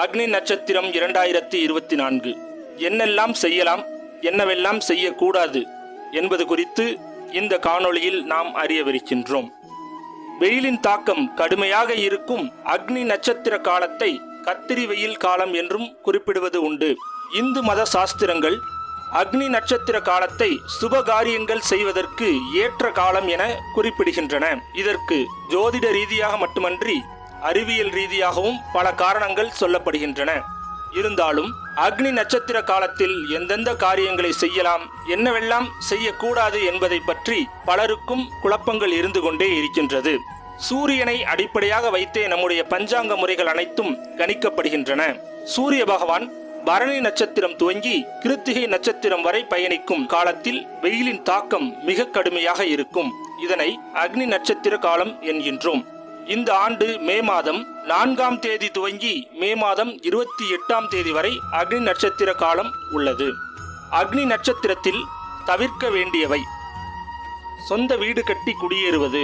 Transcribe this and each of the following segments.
அக்னி நட்சத்திரம் இரண்டாயிரத்தி இருபத்தி நான்கு. என்னெல்லாம் செய்யலாம் என்னவெல்லாம் செய்யக்கூடாது என்பது குறித்து இந்த காணொளியில் நாம் அறியவிருக்கின்றோம். வெயிலின் தாக்கம் கடுமையாக இருக்கும் அக்னி நட்சத்திர காலத்தை கத்திரி வெயில் காலம் என்றும் குறிப்பிடுவது உண்டு. இந்து மத சாஸ்திரங்கள் அக்னி நட்சத்திர காலத்தை சுபகாரியங்கள் செய்வதற்கு ஏற்ற காலம் என குறிப்பிடுகின்றன. இதற்கு ஜோதிட ரீதியாக மட்டுமன்றி அறிவியல் ரீதியாகவும் பல காரணங்கள் சொல்லப்படுகின்றன. இருந்தாலும் அக்னி நட்சத்திர காலத்தில் எந்தெந்த காரியங்களை செய்யலாம் என்னவெல்லாம் செய்யக்கூடாது என்பதை பற்றி பலருக்கும் குழப்பங்கள் இருந்து கொண்டே இருக்கின்றது. சூரியனை அடிப்படையாக வைத்தே நம்முடைய பஞ்சாங்க முறைகள் அனைத்தும் கணிக்கப்படுகின்றன. சூரிய பகவான் பரணி நட்சத்திரம் துவங்கி கிருத்திகை நட்சத்திரம் வரை பயணிக்கும் காலத்தில் வெயிலின் தாக்கம் மிக கடுமையாக இருக்கும். இதனை அக்னி நட்சத்திர காலம் என்கின்றோம். இந்த ஆண்டு மே மாதம் நான்காம் தேதி துவங்கி மே மாதம் இருபத்தி எட்டாம் தேதி வரை அக்னி நட்சத்திர காலம் உள்ளது. அக்னி நட்சத்திரத்தில் தவிர்க்க வேண்டியவை. சொந்த வீடு கட்டி குடியேறுவது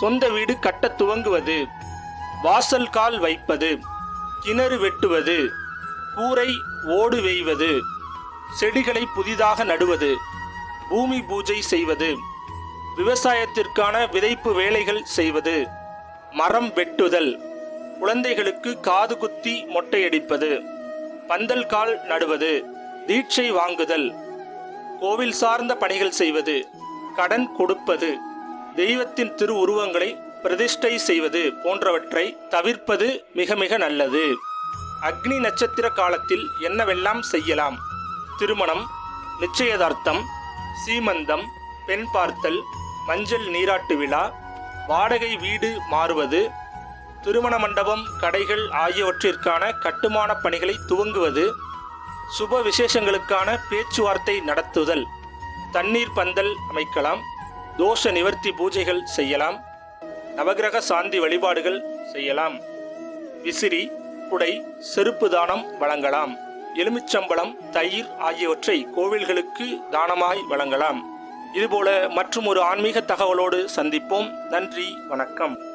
சொந்த வீடு கட்டத் துவங்குவது வாசல் கால் வைப்பது கிணறு வெட்டுவது கூரை ஓடு வேய்வது செடிகளை புதிதாக நடுவது பூமி பூஜை செய்வது விவசாயத்திற்கான விதைப்பு வேலைகள் செய்வது மரம் வெட்டுதல். குழந்தைகளுக்கு காது குத்தி மொட்டையடிப்பது. பந்தல் கால் நடுவது. தீட்சை வாங்குதல். கோவில் சார்ந்த பணிகள் செய்வது. கடன் கொடுப்பது. தெய்வத்தின் திரு உருவங்களை பிரதிஷ்டை செய்வது போன்றவற்றை தவிர்ப்பது மிக மிக நல்லது. அக்னி நட்சத்திர காலத்தில் என்னவெல்லாம் செய்யலாம்? திருமணம் நிச்சயதார்த்தம் சீமந்தம் பெண் பார்த்தல் மஞ்சள் நீராட்டு விழா வாடகை வீடு மாறுவது திருமண மண்டபம் கடைகள் ஆகியவற்றிற்கான கட்டுமான பணிகளை துவங்குவது சுப விசேஷங்களுக்கான பேச்சுவார்த்தை நடத்துதல் தண்ணீர் பந்தல் அமைக்கலாம் தோஷ நிவர்த்தி பூஜைகள் செய்யலாம் நவகிரக சாந்தி வழிபாடுகள் செய்யலாம். விசிறி குடை செருப்பு தானம் வழங்கலாம். எலுமிச்சம்பழம் தயிர் ஆகியவற்றை கோவில்களுக்கு தானமாய் வழங்கலாம். இதுபோல மற்றும் ஒரு ஆன்மீக தகவலோடு சந்திப்போம். நன்றி வணக்கம்.